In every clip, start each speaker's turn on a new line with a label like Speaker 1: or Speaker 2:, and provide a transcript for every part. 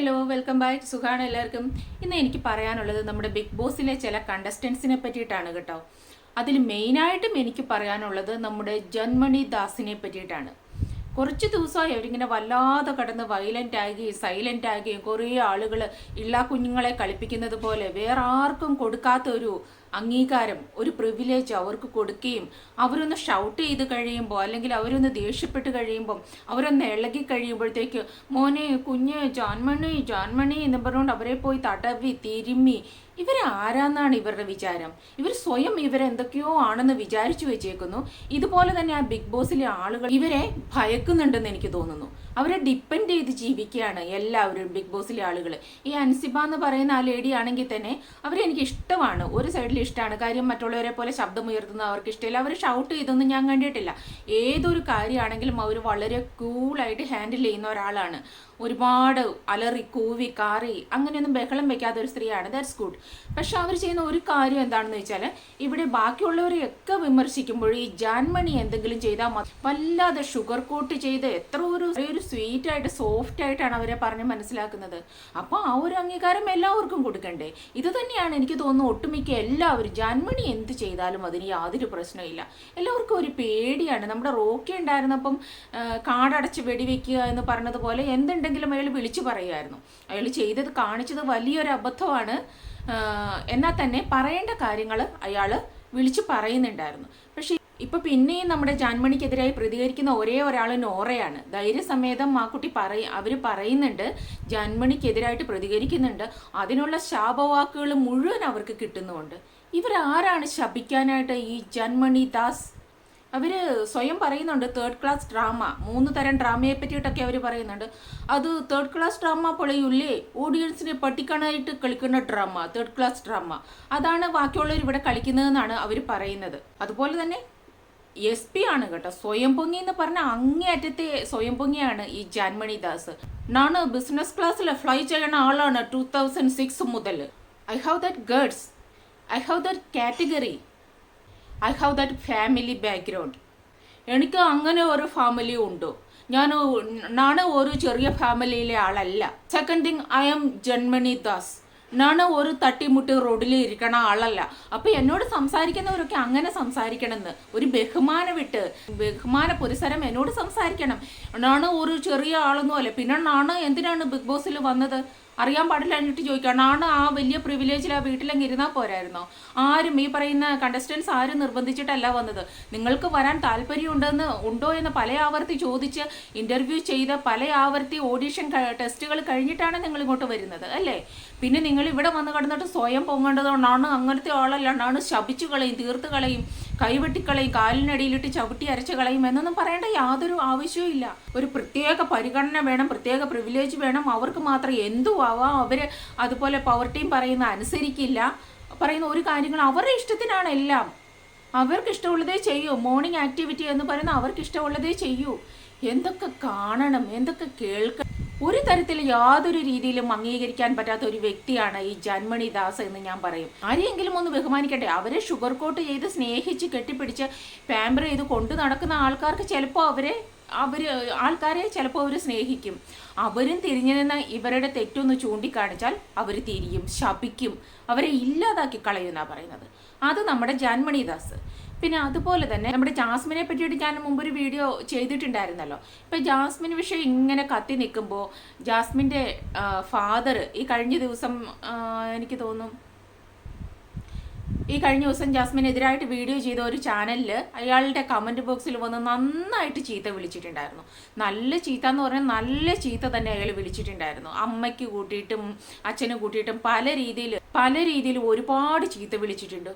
Speaker 1: Hello welcome back സുഖാണ് എല്ലാവർക്കും. ഇന്ന് എനിക്ക് പറയാനുള്ളത് നമ്മുടെ ബിഗ് ബോസിലെ ചില കണ്ടസ്റ്റൻസിനെ പറ്റിയിട്ടാണ് കേട്ടോ. അതിൽ മെയിനായിട്ടും എനിക്ക് പറയാനുള്ളത് നമ്മുടെ ജന്മണി ദാസിനെ പറ്റിയിട്ടാണ്. കുറച്ച് ദിവസമായി അവരിങ്ങനെ വല്ലാതെ കടന്ന് വയലന്റ് ആകുകയും സൈലന്റ് ആകുകയും കുറേ ആളുകൾ ഇള്ളാ കുഞ്ഞുങ്ങളെ കളിപ്പിക്കുന്നത് പോലെ വേറെ ആർക്കും കൊടുക്കാത്ത ഒരു അംഗീകാരം ഒരു പ്രിവിലേജ് അവർക്ക് കൊടുക്കുകയും അവരൊന്ന് ഷൗട്ട് ചെയ്ത് കഴിയുമ്പോൾ അല്ലെങ്കിൽ അവരൊന്ന് ദേഷ്യപ്പെട്ട് കഴിയുമ്പോൾ അവരൊന്ന് ഇളകി കഴിയുമ്പോഴത്തേക്ക് മോനെ കുഞ്ഞ് ജാൻമണി ജാൻമണി എന്ന് പറഞ്ഞുകൊണ്ട് അവരെ പോയി തടവി തിരുമ്മി ഇവരെ ആരാന്നാണ് ഇവരുടെ വിചാരം? ഇവർ സ്വയം ഇവരെന്തൊക്കെയോ ആണെന്ന് വിചാരിച്ചു വെച്ചേക്കുന്നു. ഇതുപോലെ തന്നെ ആ ബിഗ് ബോസിലെ ആളുകൾ ഇവരെ ഭയക്കുന്നുണ്ടെന്ന് എനിക്ക് തോന്നുന്നു. അവരെ ഡിപ്പെൻഡ് ചെയ്ത് ജീവിക്കുകയാണ് എല്ലാവരും ബിഗ് ബോസിലെ ആളുകൾ ഈ അൻസിബ എന്ന് പറയുന്ന ആ ലേഡി ആണെങ്കിൽ തന്നെ അവരെ എനിക്ക് ഇഷ്ടമാണ്. ഒരു സൈഡിൽ ഇഷ്ടമാണ് കാര്യം മറ്റുള്ളവരെ പോലെ ശബ്ദം ഉയർത്തുന്നത് അവർക്ക് ഇഷ്ടമില്ല. അവർ ഷൗട്ട് ചെയ്തൊന്നും ഞാൻ കണ്ടിട്ടില്ല. ഏതൊരു കാര്യമാണെങ്കിലും അവർ വളരെ കൂളായിട്ട് ഹാൻഡിൽ ചെയ്യുന്ന ഒരാളാണ്. ഒരുപാട് അലറി കൂവി കാറി അങ്ങനെയൊന്നും ബഹളം വെക്കാത്ത ഒരു സ്ത്രീയാണ്. ദാറ്റ്സ് ഗുഡ് പക്ഷെ അവർ ചെയ്യുന്ന ഒരു കാര്യം എന്താണെന്ന് വെച്ചാൽ ഇവിടെ ബാക്കിയുള്ളവരെയൊക്കെ വിമർശിക്കുമ്പോൾ ഈ ജാൻമണി എന്തെങ്കിലും ചെയ്താൽ വല്ലാതെ ഷുഗർ കോട്ട് ചെയ്ത് എത്ര ഒരു ഒരു സ്വീറ്റ് ആയിട്ട് സോഫ്റ്റ് ആയിട്ടാണ് അവരെ പറഞ്ഞ് മനസ്സിലാക്കുന്നത്. അപ്പോൾ ആ ഒരു അംഗീകാരം എല്ലാവർക്കും കൊടുക്കണ്ടേ? ഇത് തന്നെയാണ് എനിക്ക് തോന്നുന്നു ഒട്ടുമിക്ക എല്ലാവരും. ജാൻമണി എന്ത് ചെയ്താലും അതിന് യാതൊരു പ്രശ്നമില്ല എല്ലാവർക്കും ഒരു പേടിയാണ്. നമ്മുടെ റോക്കി ഉണ്ടായിരുന്നപ്പം കാടടച്ച് വെടിവെക്കുക എന്ന് പറഞ്ഞതുപോലെ എന്തുണ്ടെങ്കിലും അയാൾ വിളിച്ചു പറയുമായിരുന്നു. അയാൾ ചെയ്തത് കാണിച്ചത് വലിയൊരു അബദ്ധമാണ്. എന്നാൽ തന്നെ പറയേണ്ട കാര്യങ്ങൾ അയാൾ വിളിച്ചു പറയുന്നുണ്ടായിരുന്നു. പക്ഷേ ഇപ്പൊ പിന്നെയും നമ്മുടെ ജാൻമണിക്കെതിരായി പ്രതികരിക്കുന്ന ഒരേ ഒരാൾ നോറയാണ്. ധൈര്യസമേതം ആ കുട്ടി പറയ അവർ പറയുന്നുണ്ട് ജാൻമണിക്കെതിരായിട്ട് പ്രതികരിക്കുന്നുണ്ട്. അതിനുള്ള ശാപവാക്കുകൾ മുഴുവൻ അവർക്ക് കിട്ടുന്നുമുണ്ട്. ഇവരാരാണ് ശപിക്കാനായിട്ട് ഈ ജന്മണി ദാസ്? അവർ സ്വയം പറയുന്നുണ്ട് തേർഡ് ക്ലാസ് ഡ്രാമ മൂന്ന് തരം ഡ്രാമയെ പറ്റിയിട്ടൊക്കെ അവർ പറയുന്നുണ്ട്. അത് തേർഡ് ക്ലാസ് ഡ്രാമ പൊളിയില്ലേ ഓഡിയൻസിനെ പട്ടിക്കണായിട്ട് കളിക്കുന്ന ഡ്രാമ തേർഡ് ക്ലാസ് ഡ്രാമ അതാണ് ബാക്കിയുള്ളവർ ഇവിടെ കളിക്കുന്നതെന്നാണ് അവർ പറയുന്നത്. അതുപോലെ തന്നെ എസ് പി ആണ് കേട്ടോ. സ്വയം പൊങ്ങി എന്ന് പറഞ്ഞ അങ്ങേയറ്റത്തെ സ്വയം പൊങ്ങിയാണ് ഈ ജാൻമണി ദാസ്. നാണ് ബിസിനസ് ക്ലാസ്സിൽ ഫ്ലൈ ചെയ്യുന്ന ആളാണ് ടൂ തൗസൻഡ് സിക്സ് മുതൽ. I have that grades I have that category I have that family background എനിക്ക് അങ്ങനെ ഒരു ഫാമിലി ഉണ്ടോ? ഞാൻ ഞാൻ ഒരു ചെറിയ ഫാമിലിയിലെ ആളല്ല. Second thing I am Janmani Das ഞാൻ ഒരു തട്ടിമുട്ടി റോഡിൽ ഇരിക്കണ ആളല്ല. അപ്പം എന്നോട് സംസാരിക്കുന്നവരൊക്കെ അങ്ങനെ സംസാരിക്കണമെന്ന്. ഒരു ബഹുമാനം വിട്ട് ബഹുമാന പുരസരം എന്നോട് സംസാരിക്കണം. ഞാൻ ഒരു ചെറിയ ആളൊന്നും അല്ല പിന്നെ നാണ് എന്തിനാണ് ബിഗ് ബോസിൽ വന്നത്? അറിയാൻ പാടില്ല എന്നിട്ട് ചോദിക്കണം ആണ് ആ വലിയ പ്രിവിലേജിൽ ആ വീട്ടിലങ്ങ് ഇരുന്നാൽ പോരായിരുന്നോ? ആരും ഈ പറയുന്ന കണ്ടസ്റ്റൻസ് ആരും നിർബന്ധിച്ചിട്ടല്ല വന്നത്. നിങ്ങൾക്ക് വരാൻ താല്പര്യമുണ്ടെന്ന് ഉണ്ടോ എന്ന് പല ആവർത്തി ചോദിച്ച് ഇന്റർവ്യൂ ചെയ്ത പല ആവർത്തി ഓഡീഷൻ ടെസ്റ്റുകൾ കഴിഞ്ഞിട്ടാണ് നിങ്ങൾ ഇങ്ങോട്ട് വരുന്നത് അല്ലേ? പിന്നെ നിങ്ങൾ ഇവിടെ വന്ന് കിടന്നിട്ട് സ്വയം പൊങ്ങേണ്ടതുകൊണ്ടാണ് അങ്ങനത്തെ ആളല്ലാണ്ടാണ് ശപിച്ചു കളയും തീർത്ത് കളയും കൈവെട്ടിക്കളയും കാലിനടിയിലിട്ട് ചവിട്ടി അരച്ച് കളയും എന്നൊന്നും പറയേണ്ട യാതൊരു ആവശ്യവും ഇല്ല. ഒരു പ്രത്യേക പരിഗണന വേണം പ്രത്യേക പ്രിവിലേജ് വേണം. അവർക്ക് മാത്രം എന്തു ആവാം. അവർ അതുപോലെ പവർ ടീം പറയുന്ന അനുസരിക്കില്ല. പറയുന്ന ഒരു കാര്യങ്ങൾ അവരുടെ ഇഷ്ടത്തിനാണ് എല്ലാം. അവർക്ക് ഇഷ്ടമുള്ളതേ ചെയ്യൂ. മോർണിംഗ് ആക്ടിവിറ്റി എന്ന് പറയുന്ന അവർക്ക് ഇഷ്ടമുള്ളതേ ചെയ്യൂ. എന്തൊക്കെ കാണണം എന്തൊക്കെ കേൾക്കണം ഒരു തരത്തിൽ യാതൊരു രീതിയിലും അംഗീകരിക്കാൻ പറ്റാത്ത ഒരു വ്യക്തിയാണ് ഈ ജന്മണി ദാസ് എന്ന് ഞാൻ പറയും. ആരെയെങ്കിലും ഒന്ന് ബഹുമാനിക്കട്ടെ അവരെ ഷുഗർ കോട്ട് ചെയ്ത് സ്നേഹിച്ച് കെട്ടിപ്പിടിച്ച് പാമ്പർ ചെയ്ത് കൊണ്ടു നടക്കുന്ന ആൾക്കാർക്ക് ചിലപ്പോൾ അവരെ അവർ ആൾക്കാരെ ചിലപ്പോൾ അവർ സ്നേഹിക്കും. അവരും തിരിഞ്ഞു നിന്ന് ഇവരുടെ തെറ്റൊന്ന് ചൂണ്ടിക്കാണിച്ചാൽ അവർ തിരിയും ശപിക്കും. അവരെ ഇല്ലാതാക്കി കളയുമെന്നാണ് പറയുന്നത്. അത് നമ്മുടെ ജാൻമണി ദാസ്. പിന്നെ അതുപോലെ തന്നെ നമ്മുടെ ജാസ്മിനെ പറ്റിയിട്ട് ഞാൻ മുമ്പ് ഒരു വീഡിയോ ചെയ്തിട്ടുണ്ടായിരുന്നല്ലോ. ഇപ്പം ജാസ്മിൻ വിഷയം ഇങ്ങനെ കത്തി നിൽക്കുമ്പോൾ ജാസ്മിന്റെ ഫാദർ ഈ കഴിഞ്ഞ ദിവസം എനിക്ക് തോന്നും ഈ കഴിഞ്ഞ ദിവസം ജാസ്മിനെതിരായിട്ട് വീഡിയോ ചെയ്ത ഒരു ചാനലിൽ അയാളുടെ കമന്റ് ബോക്സിൽ വന്ന് നന്നായിട്ട് ചീത്ത വിളിച്ചിട്ടുണ്ടായിരുന്നു. നല്ല ചീത്ത എന്ന് പറഞ്ഞാൽ നല്ല ചീത്ത തന്നെ അയാൾ വിളിച്ചിട്ടുണ്ടായിരുന്നു. അമ്മയ്ക്ക് കൂട്ടിയിട്ടും അച്ഛന് കൂട്ടിയിട്ടും പല രീതിയിൽ പല രീതിയിൽ ഒരുപാട് ചീത്ത വിളിച്ചിട്ടുണ്ട്.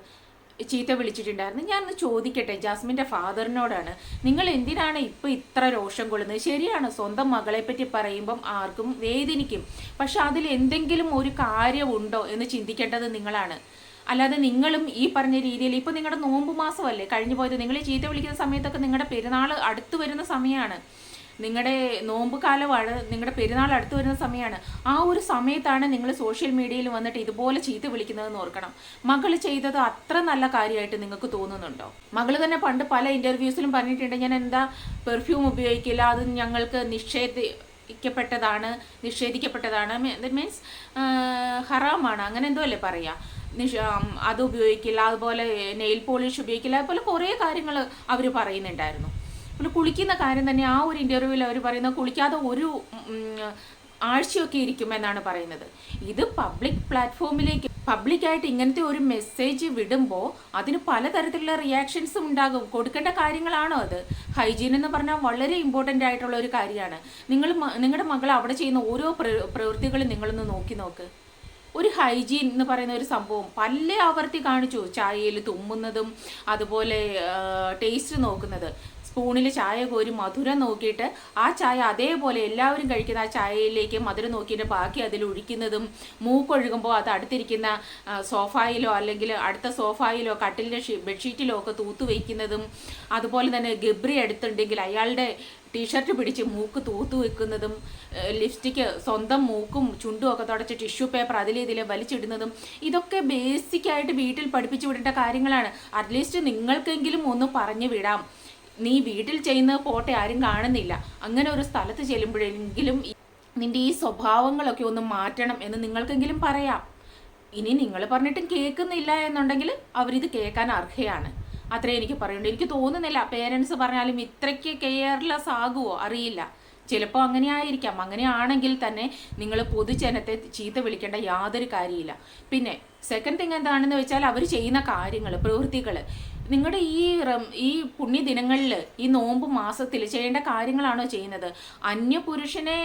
Speaker 1: ചീത്ത വിളിച്ചിട്ടുണ്ടായിരുന്നു. ഞാനൊന്ന് ചോദിക്കട്ടെ ജാസ്മിന്റെ ഫാദറിനോടാണ്. നിങ്ങൾ എന്തിനാണ് ഇപ്പോൾ ഇത്ര രോഷം കൊള്ളുന്നത്? ശരിയാണ് സ്വന്തം മകളെ പറ്റി പറയുമ്പം ആർക്കും വേദനിക്കും. പക്ഷെ അതിൽ എന്തെങ്കിലും ഒരു കാര്യമുണ്ടോ എന്ന് ചിന്തിക്കേണ്ടത് നിങ്ങളാണ്. അല്ലാതെ നിങ്ങളും ഈ പറഞ്ഞ രീതിയിൽ ഇപ്പോൾ നിങ്ങളുടെ നോമ്പ് മാസമല്ലേ കഴിഞ്ഞു പോയത്. നിങ്ങൾ ചീത്ത വിളിക്കുന്ന സമയത്തൊക്കെ നിങ്ങളുടെ പെരുന്നാൾ അടുത്തു വരുന്ന സമയമാണ് നിങ്ങളുടെ നോമ്പ് കാലമാണ് നിങ്ങളുടെ പെരുന്നാൾ അടുത്ത് വരുന്ന സമയമാണ് ആ ഒരു സമയത്താണ് നിങ്ങൾ സോഷ്യൽ മീഡിയയിൽ വന്നിട്ട് ഇതുപോലെ ചീത്ത വിളിക്കുന്നതെന്ന് ഓർക്കണം. മകൾ ചെയ്തത് അത്ര നല്ല കാര്യമായിട്ട് നിങ്ങൾക്ക് തോന്നുന്നുണ്ടോ? മകൾ തന്നെ പണ്ട് പല ഇന്റർവ്യൂസിലും പറഞ്ഞിട്ടുണ്ട് ഞാൻ എന്താ പെർഫ്യൂം ഉപയോഗിക്കില്ല അത് ഞങ്ങൾക്ക് നിഷേധ നിഷേധിക്കപ്പെട്ടതാണ്. നിഷേധിക്കപ്പെട്ടതാണ് മീൻസ് ഹറാമാണ്. അങ്ങനെ എന്തോ അല്ലേ പറയാ? നിഷ അത് ഉപയോഗിക്കില്ല അതുപോലെ നെയിൽ പോളിഷ് ഉപയോഗിക്കില്ല അതുപോലെ കുറേ കാര്യങ്ങൾ അവർ പറയുന്നുണ്ടായിരുന്നു. പിന്നെ കുളിക്കുന്ന കാര്യം തന്നെ ആ ഒരു ഇന്റർവ്യൂവിൽ അവർ പറയുന്നത് കുളിക്കാതെ ഒരു ആഴ്ചയൊക്കെ ഇരിക്കുമെന്നാണ് പറയുന്നത്. ഇത് പബ്ലിക് പ്ലാറ്റ്ഫോമിലേക്ക് പബ്ലിക്കായിട്ട് ഇങ്ങനത്തെ ഒരു മെസ്സേജ് വിടുമ്പോൾ അതിന് പലതരത്തിലുള്ള റിയാക്ഷൻസും ഉണ്ടാകും. കൊടുക്കേണ്ട കാര്യങ്ങളാണോ അത്? ഹൈജീൻ എന്ന് പറഞ്ഞാൽ വളരെ ഇമ്പോർട്ടന്റ് ആയിട്ടുള്ള ഒരു കാര്യമാണ്. നിങ്ങൾ നിങ്ങളുടെ മകൾ അവിടെ ചെയ്യുന്ന ഓരോ പ്ര- പ്രവൃത്തികളും നിങ്ങളൊന്ന് നോക്കി നോക്ക്. ഒരു ഹൈജീൻ എന്ന് പറയുന്ന ഒരു സംഭവം. പല ആവർത്തി കാണിച്ചു. ചായയിൽ തുമ്മുന്നതും അതുപോലെ ടേസ്റ്റ് നോക്കുന്നത്. സ്പൂണിൽ ചായ കോരി മധുരം നോക്കിയിട്ട് ആ ചായ അതേപോലെ എല്ലാവരും കഴിക്കുന്ന ആ ചായയിലേക്ക് മധുരം നോക്കിയിട്ട് ബാക്കി അതിൽ ഒഴിക്കുന്നതും മൂക്കൊഴുകുമ്പോൾ അത് അടുത്തിരിക്കുന്ന സോഫായിലോ അല്ലെങ്കിൽ അടുത്ത സോഫായിലോ കട്ടിലിന്റെ ബെഡ്ഷീറ്റിലോ ഒക്കെ തൂത്തു വയ്ക്കുന്നതും അതുപോലെ തന്നെ ഗബ്രി അടുത്തുണ്ടെങ്കിൽ അയാളുടെ ടീഷർട്ട് പിടിച്ച് മൂക്ക് തൂത്തു വെക്കുന്നതും ലിപ്സ്റ്റിക്ക് സ്വന്തം മൂക്കും ചുണ്ടും ഒക്കെ തുടച്ച് ടിഷ്യൂ പേപ്പർ ഇതിലെ വലിച്ചിടുന്നതും ഇതൊക്കെ ബേസിക്കായിട്ട് വീട്ടിൽ പഠിപ്പിച്ചു വിടേണ്ട കാര്യങ്ങളാണ്. അറ്റ്ലീസ്റ്റ് നിങ്ങൾക്കെങ്കിലും ഒന്ന് പറഞ്ഞു വിടാം. നീ വീട്ടിൽ ചെയ്യുന്നത് പോട്ടെ ആരും കാണുന്നില്ല. അങ്ങനെ ഒരു സ്ഥലത്ത് ചെല്ലുമ്പോഴെങ്കിലും നിന്റെ ഈ സ്വഭാവങ്ങളൊക്കെ ഒന്ന് മാറ്റണം എന്ന് നിങ്ങൾക്കെങ്കിലും പറയാം. ഇനി നിങ്ങൾ പറഞ്ഞിട്ടും കേൾക്കുന്നില്ല എന്നുണ്ടെങ്കിൽ അവരിത് കേൾക്കാൻ അർഹയാണ്. അത്രേ എനിക്ക് പറയുള്ളൂ. എനിക്ക് തോന്നുന്നില്ല. പേരൻസ് പറഞ്ഞാലും ഇത്രയ്ക്ക് കെയർലെസ് ആകുമോ അറിയില്ല. ചിലപ്പോൾ അങ്ങനെ ആയിരിക്കാം. അങ്ങനെയാണെങ്കിൽ തന്നെ നിങ്ങൾ പൊതുജനത്തെ ചീത്ത വിളിക്കേണ്ട യാതൊരു കാര്യമില്ല പിന്നെ സെക്കൻഡ് തിങ് എന്താണെന്ന് വെച്ചാൽ അവർ ചെയ്യുന്ന കാര്യങ്ങൾ പ്രവൃത്തികൾ നിങ്ങളുടെ ഈ ഈ പുണ്യ ദിനങ്ങളിൽ ഈ നോമ്പ് മാസത്തിൽ ചെയ്യേണ്ട കാര്യങ്ങളാണോ ചെയ്യുന്നത്? അന്യപുരുഷനെ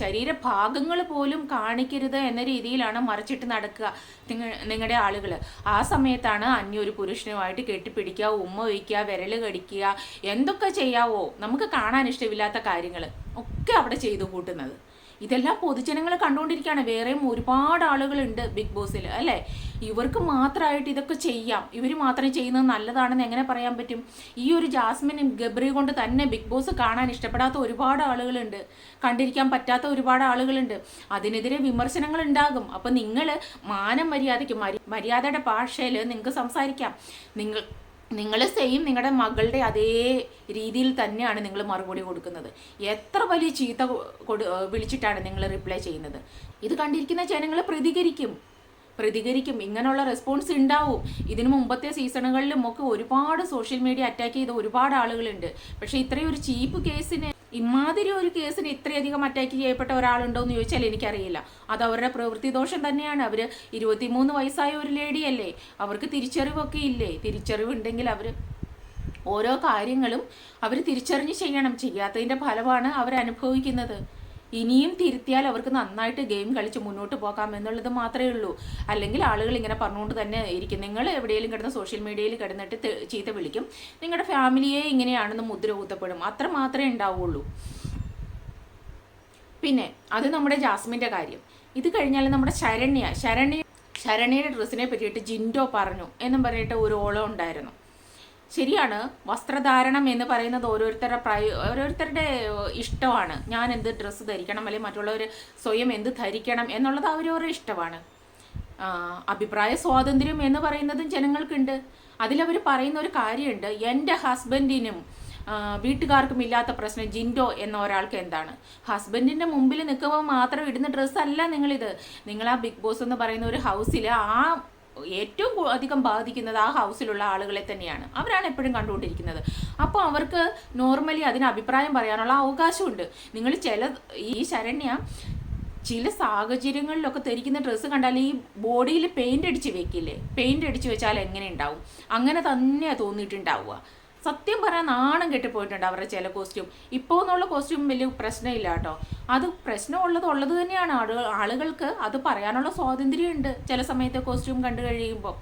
Speaker 1: ശരീരഭാഗങ്ങൾ പോലും കാണിക്കരുത് എന്ന രീതിയിലാണ് മറച്ചിട്ട് നടക്കുക നിങ്ങ നിങ്ങളുടെ ആളുകൾ ആ സമയത്താണ് അന്യ ഒരു പുരുഷനുമായിട്ട് കെട്ടിപ്പിടിക്കുക ഉമ്മ വയ്ക്കുക വിരൽ കടിക്കുക എന്തൊക്കെ ചെയ്യാവോ നമുക്ക് കാണാൻ ഇഷ്ടമില്ലാത്ത കാര്യങ്ങൾ ഒക്കെ അവിടെ ചെയ്തു കൂട്ടുന്നത്. ഇതെല്ലാം പൊതുജനങ്ങൾ കണ്ടുകൊണ്ടിരിക്കുകയാണ് വേറെയും ഒരുപാട് ആളുകളുണ്ട് ബിഗ് ബോസിൽ അല്ലേ? ഇവർക്ക് മാത്രമായിട്ട് ഇതൊക്കെ ചെയ്യാം. ഇവർ മാത്രം ചെയ്യുന്നത് നല്ലതാണെന്ന് എങ്ങനെ പറയാൻ പറ്റും? ഈ ഒരു ജാസ്മിനും ഗബ്രി കൊണ്ട് തന്നെ ബിഗ് ബോസ് കാണാൻ ഇഷ്ടപ്പെടാത്ത ഒരുപാട് ആളുകളുണ്ട്. കണ്ടിരിക്കാൻ പറ്റാത്ത ഒരുപാട് ആളുകളുണ്ട്. അതിനെതിരെ വിമർശനങ്ങൾ ഉണ്ടാകും. അപ്പം നിങ്ങൾ മാനം മര്യാദയ്ക്ക് മര്യാദയുടെ ഭാഷയിൽ നിങ്ങൾക്ക് സംസാരിക്കാം. നിങ്ങൾ നിങ്ങൾ സെയിം നിങ്ങളുടെ മകളുടെ അതേ രീതിയിൽ തന്നെയാണ് നിങ്ങൾ മറുപടി കൊടുക്കുന്നത്. എത്ര വലിയ ചീത്ത വിളിച്ചിട്ടാണ് നിങ്ങൾ റിപ്ലൈ ചെയ്യുന്നത്. ഇത് കണ്ടിരിക്കുന്ന ജനങ്ങൾ പ്രതികരിക്കും. പ്രതികരിക്കും. ഇങ്ങനെയുള്ള റെസ്പോൺസ് ഉണ്ടാവും. ഇതിനു മുമ്പത്തെ സീസണുകളിലും ഒക്കെ ഒരുപാട് സോഷ്യൽ മീഡിയ അറ്റാക്ക് ചെയ്ത ഒരുപാട് ആളുകളുണ്ട്. പക്ഷേ ഇത്രയും ഒരു ചീപ്പ് കേസിന് ഇമാതിരി ഒരു കേസിന് ഇത്രയധികം അറ്റാക്ക് ചെയ്യപ്പെട്ട ഒരാളുണ്ടോ എന്ന് ചോദിച്ചാൽ എനിക്കറിയില്ല. അത് അവരുടെ പ്രവൃത്തി ദോഷം തന്നെയാണ്. അവർ ഇരുപത്തിമൂന്ന് വയസ്സായ ഒരു ലേഡിയല്ലേ അവർക്ക് തിരിച്ചറിവൊക്കെ ഇല്ലേ? തിരിച്ചറിവുണ്ടെങ്കിൽ അവർ ഓരോ കാര്യങ്ങളും അവർ തിരിച്ചറിഞ്ഞ് ചെയ്യണം. ചെയ്യാത്തതിന്റെ ഫലമാണ് അവരനുഭവിക്കുന്നത്. ഇനിയും തിരുത്തിയാൽ അവർക്ക് നന്നായിട്ട് ഗെയിം കളിച്ച് മുന്നോട്ട് പോകാം എന്നുള്ളത് മാത്രമേ ഉള്ളൂ. അല്ലെങ്കിൽ ആളുകൾ ഇങ്ങനെ പറഞ്ഞുകൊണ്ട് തന്നെ ഇരിക്കും. നിങ്ങൾ എവിടെയെങ്കിലും കിടന്ന് സോഷ്യൽ മീഡിയയിൽ കിടന്നിട്ട് ചീത്ത വിളിക്കും. നിങ്ങളുടെ ഫാമിലിയെ ഇങ്ങനെയാണെന്ന് മുദ്ര കൂത്തപ്പെടും അത്ര മാത്രമേ ഉണ്ടാവുള്ളൂ. പിന്നെ അത് നമ്മുടെ ജാസ്മിന്റെ കാര്യം. ഇത് കഴിഞ്ഞാൽ നമ്മുടെ ശരണ്യ ശരണ്യ ശരണ്യയുടെ ഡ്രസ്സിനെ പറ്റിയിട്ട് ജിൻഡോ പറഞ്ഞു എന്നും പറഞ്ഞിട്ട് ഒരു ഓളം ഉണ്ടായിരുന്നു. ശരിയാണ്. വസ്ത്രധാരണം എന്ന് പറയുന്നത് ഓരോരുത്തരുടെ പ്രയ ഓരോരുത്തരുടെ ഇഷ്ടമാണ്. ഞാൻ എന്ത് ഡ്രസ്സ് ധരിക്കണം അല്ലെങ്കിൽ മറ്റുള്ളവർ സ്വയം എന്ത് ധരിക്കണം എന്നുള്ളത് അവരവരുടെ ഇഷ്ടമാണ്. അഭിപ്രായ സ്വാതന്ത്ര്യം എന്ന് പറയുന്നതും ജനങ്ങൾക്കുണ്ട്. അതിലവർ പറയുന്ന ഒരു കാര്യമുണ്ട്. എന്റെ ഹസ്ബൻഡിനും വീട്ടുകാർക്കും ഇല്ലാത്ത പ്രശ്നം ജിൻഡോ എന്ന ഒരാൾക്ക് എന്താണ്? ഹസ്ബൻഡിന്റെ മുമ്പിൽ നിൽക്കുമ്പോൾ മാത്രം ഇടുന്ന ഡ്രസ്സല്ല നിങ്ങളിത്. നിങ്ങൾ ആ ബിഗ് ബോസ് എന്ന് പറയുന്ന ഒരു ഹൗസിൽ ആ ഏറ്റവും അധികം ബാധിക്കുന്നത് ആ ഹൗസിലുള്ള ആളുകളെ തന്നെയാണ്. അവരാണ് എപ്പോഴും കണ്ടുകൊണ്ടിരിക്കുന്നത്. അപ്പോൾ അവർക്ക് നോർമലി അതിന് അഭിപ്രായം പറയാനുള്ള അവകാശമുണ്ട്. നിങ്ങൾ ചില ഈ ശരണ്യ ചില സാഹചര്യങ്ങളിലൊക്കെ ധരിക്കുന്ന ഡ്രസ്സ് കണ്ടാൽ ഈ ബോഡിയിൽ പെയിന്റ് അടിച്ച് വെക്കില്ലേ? പെയിന്റ് അടിച്ച് വെച്ചാൽ എങ്ങനെ ഉണ്ടാവും? അങ്ങനെ തന്നെയാണ് തോന്നിയിട്ടുണ്ടാവുക. സത്യം പറയാൻ നാണം കെട്ടിപ്പോയിട്ടുണ്ട് അവരുടെ ചില കോസ്റ്റ്യൂം ഇപ്പോൾ എന്നുള്ള കോസ്റ്റ്യൂം വലിയ പ്രശ്നമില്ല കേട്ടോ. അത് പ്രശ്നമുള്ളത് ഉള്ളത് തന്നെയാണ്. ആളുകൾ ആളുകൾക്ക് അത് പറയാനുള്ള സ്വാതന്ത്ര്യമുണ്ട്. ചില സമയത്തെ കോസ്റ്റ്യൂം കണ്ടു കഴിയുമ്പോൾ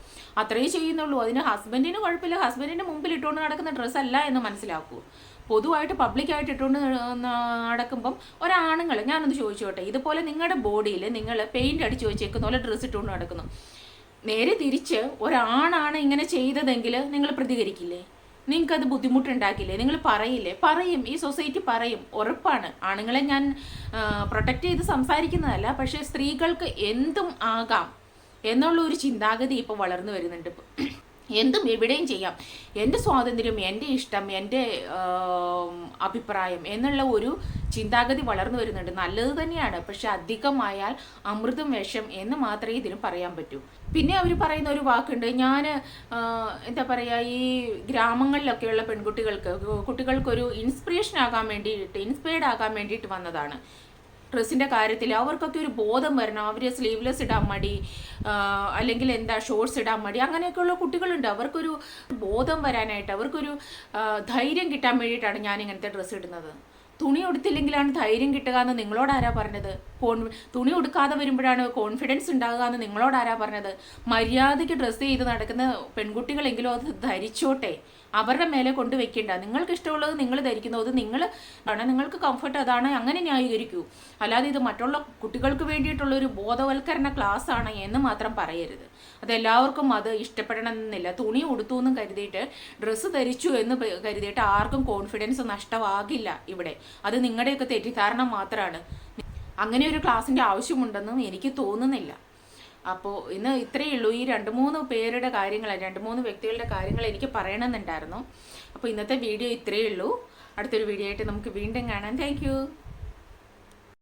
Speaker 1: അത്രയേ ചെയ്യുന്നുള്ളൂ. അതിന് ഹസ്ബൻഡിന് കുഴപ്പമില്ല. ഹസ്ബൻഡിന്റെ മുമ്പിൽ ഇട്ടുകൊണ്ട് നടക്കുന്ന ഡ്രസ്സല്ല എന്ന് മനസ്സിലാക്കൂ. പൊതുവായിട്ട് പബ്ലിക്കായിട്ട് ഇട്ടുകൊണ്ട് നടക്കുമ്പം ഒരാണുങ്ങൾ ഞാനൊന്ന് ചോദിച്ചോട്ടെ. ഇതുപോലെ നിങ്ങളുടെ ബോഡിയിൽ നിങ്ങൾ പെയിന്റ് അടിച്ച് വെച്ചേക്കുന്ന പോലെ ഡ്രസ്സ് ഇട്ടുകൊണ്ട് നടക്കുന്നു. നേരെ തിരിച്ച് ഒരാണാണ് ഇങ്ങനെ ചെയ്തതെങ്കിൽ നിങ്ങൾ പ്രതികരിക്കില്ലേ? നിങ്ങൾക്കത് ബുദ്ധിമുട്ടുണ്ടാക്കില്ലേ? നിങ്ങൾ പറയില്ലേ? പറയും. ഈ സൊസൈറ്റി പറയും. ഉറപ്പാണ്. ആണുങ്ങളെ ഞാൻ പ്രൊട്ടക്റ്റ് ചെയ്ത് സംസാരിക്കുന്നതല്ല പക്ഷേ സ്ത്രീകൾക്ക് എന്തും ആകാം എന്നുള്ള ഒരു ചിന്താഗതി ഇപ്പോൾ വളർന്നു വരുന്നുണ്ട്. എന്തും എവിടെയും ചെയ്യാം. എന്റെ സ്വാതന്ത്ര്യം എന്റെ ഇഷ്ടം എന്റെ അഭിപ്രായം എന്നുള്ള ഒരു ചിന്താഗതി വളർന്നു വരുന്നുണ്ട്. നല്ലത് തന്നെയാണ്. പക്ഷെ അധികമായാൽ അമൃതം വിഷം എന്ന് മാത്രമേ ഇതിന് പറയാൻ പറ്റൂ. പിന്നെ അവർ പറയുന്ന ഒരു വാക്കുണ്ട്. ഞാൻ എന്താ പറയുക ഈ ഗ്രാമങ്ങളിലൊക്കെയുള്ള പെൺകുട്ടികൾക്ക് കുട്ടികൾക്കൊരു ഇൻസ്പിറേഷൻ ആകാൻ വേണ്ടിയിട്ട് ഇൻസ്പയർഡ് ആകാൻ വേണ്ടിയിട്ട് വന്നതാണ്. ഡ്രസ്സിന്റെ കാര്യത്തിൽ അവർക്കൊക്കെ ഒരു ബോധം വരണം. അവർ സ്ലീവ്ലെസ് ഇടാൻ മടി അല്ലെങ്കിൽ എന്താ ഷോർട്സ് ഇടാൻ മടി അങ്ങനെയൊക്കെയുള്ള കുട്ടികളുണ്ട്. അവർക്കൊരു ബോധം വരാനായിട്ട് അവർക്കൊരു ധൈര്യം കിട്ടാൻ വേണ്ടിയിട്ടാണ് ഞാൻ ഇങ്ങനത്തെ ഡ്രസ്സ് ഇടുന്നത്. തുണി ഉടുത്തില്ലെങ്കിലാണ് ധൈര്യം കിട്ടുക എന്ന് നിങ്ങളോട് ആരാ പറഞ്ഞത്? കോൺ തുണി ഉടുക്കാതെ വരുമ്പോഴാണ് കോൺഫിഡൻസ് ഉണ്ടാകുക എന്ന് നിങ്ങളോട് ആരാ പറഞ്ഞത്? മര്യാദയ്ക്ക് ഡ്രസ്സ് ചെയ്ത് നടക്കുന്ന പെൺകുട്ടികളെങ്കിലും അത് ധരിച്ചോട്ടെ. അവരുടെ മേലെ കൊണ്ട് വെക്കേണ്ട നിങ്ങൾക്ക് ഇഷ്ടമുള്ളത് നിങ്ങൾ ധരിക്കുന്നു. അത് നിങ്ങൾ ആണ്. നിങ്ങൾക്ക് കംഫർട്ട് അതാണ്. അങ്ങനെ ന്യായീകരിക്കൂ. അല്ലാതെ ഇത് മറ്റുള്ള കുട്ടികൾക്ക് വേണ്ടിയിട്ടുള്ള ഒരു ബോധവൽക്കരണ ക്ലാസ് ആണ് എന്ന് മാത്രം പറയരുത്. അത് എല്ലാവർക്കും അത് ഇഷ്ടപ്പെടണമെന്നില്ല. തുണി ഉടുത്തു എന്നും കരുതിയിട്ട് ഡ്രസ്സ് ധരിച്ചു എന്ന് കരുതിയിട്ട് ആർക്കും കോൺഫിഡൻസ് നഷ്ടമാകില്ല ഇവിടെ. അത് നിങ്ങളുടെയൊക്കെ തെറ്റിദ്ധാരണ മാത്രമാണ് അങ്ങനെ ഒരു ക്ലാസ്സിന്റെ ആവശ്യമുണ്ടെന്നും എനിക്ക് തോന്നുന്നില്ല. അപ്പോൾ ഇന്ന് ഇത്രയേ ഉള്ളൂ. ഈ രണ്ട് മൂന്ന് പേരുടെ കാര്യങ്ങൾ രണ്ട് മൂന്ന് വ്യക്തികളുടെ കാര്യങ്ങൾ എനിക്ക് പറയണമെന്നുണ്ടായിരുന്നു. അപ്പോൾ ഇന്നത്തെ വീഡിയോ ഇത്രയേ ഉള്ളൂ. അടുത്തൊരു വീഡിയോ ആയിട്ട് നമുക്ക് വീണ്ടും കാണാം. താങ്ക്